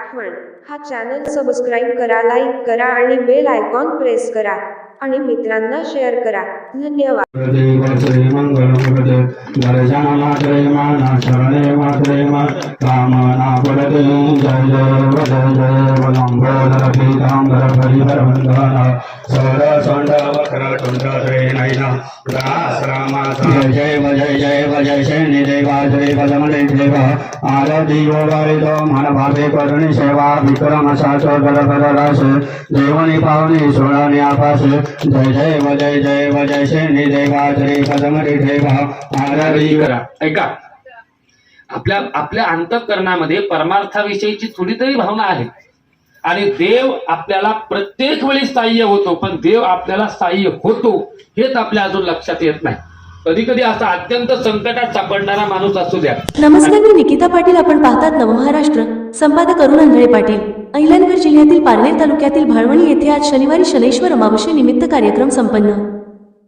आठवण हा channel subscribe करा लाईक करा आणि बेल आयकॉन प्रेस करा. आणि मित्रांना शेअर करा. धन्यवाद. सर वक्र तुंड रामा जय जय जय जय जय शनि देवा जय देवा. मन भावे करुणी सेवा विक्रम साचो दर बदलास देवनी पावनी सोळानी आपास जय जय जय जय जय शनि देवा जय देवा. आरती ऐका. आपल्या आपल्या अंतःकरणामध्ये परमार्थाविषयीची थोडी तरी भावना आहे. आणि देव आपल्याला प्रत्येक वेळी स्थाय्य होतो पण देव आपल्याला स्थाय्य होतो हेच आपल्या अजून लक्षात येत नाही. कधी कधी असा अत्यंत संकटात सापडणारा माणूस असू द्या. नमस्कार मी निकिता पाटील. आपण पाहतात नवमहाराष्ट्र. संपादक अरुण आंधळे पाटील. अहिल्यानगर जिल्ह्यातील पारनेर तालुक्यातील भाळवणी येथे आज शनिवारी शनैश्वर अमावस्ये निमित्त कार्यक्रम संपन्न.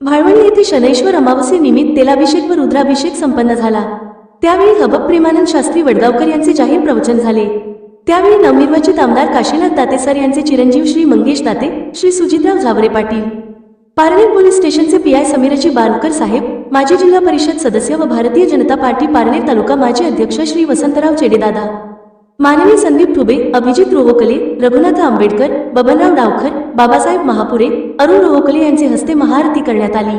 भाळवणी येथे शनैश्वर अमावस्ये निमित्त तेलाभिषेक व रुद्राभिषेक संपन्न झाला. त्यावेळी हबप प्रेमानंद शास्त्री वडगावकर यांचे जाहीर प्रवचन झाले. त्यावेळी नवनिर्वाचित आमदार काशीनाथ दातेसर यांचे चिरंजीव श्री मंगेश दाते श्री सुजितराव झावरे पाटील पारनेर पोलीस स्टेशनचे पीआय समीराजी बानकर साहेब माजी जिल्हा परिषद सदस्य व भारतीय जनता पार्टी पारनेर तालुका माजी अध्यक्ष श्री वसंतराव चेडेदादा मानवी संदीप ठुबे अभिजित रोहकले रघुनाथ आंबेडकर बबनराव डावखर बाबासाहेब महापुरे अरुण रोहकले यांचे हस्ते महाआरती करण्यात आली.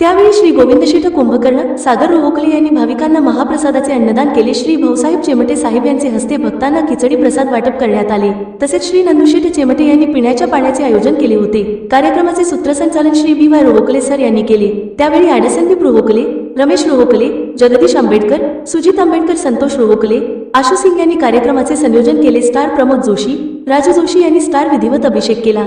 त्यावेळी श्री गोविंदशेठ कुंभकर्ण सागर रोहोकले यांनी भाविकांना महाप्रसादाचे अन्नदान केले. श्री भाऊसाहेब चेमटे साहेब यांचे हस्ते भक्तांना खिचडी प्रसाद वाटप करण्यात आले. तसेच श्री नंदुशेठ चेमटे यांनी पिण्याच्या पाण्याचे आयोजन केले होते. कार्यक्रमाचे सूत्रसंचालन Shri B Y Rohokale sir यांनी केले. त्यावेळी ॲडसंदीप रोहोकले रमेश रोहोकले जगदीश आंबेडकर सुजित आंबेडकर संतोष रोहोकले आशू सिंग यांनी कार्यक्रमाचे संयोजन केले. स्टार प्रमोद जोशी राजू जोशी यांनी स्टार विधिवत अभिषेक केला.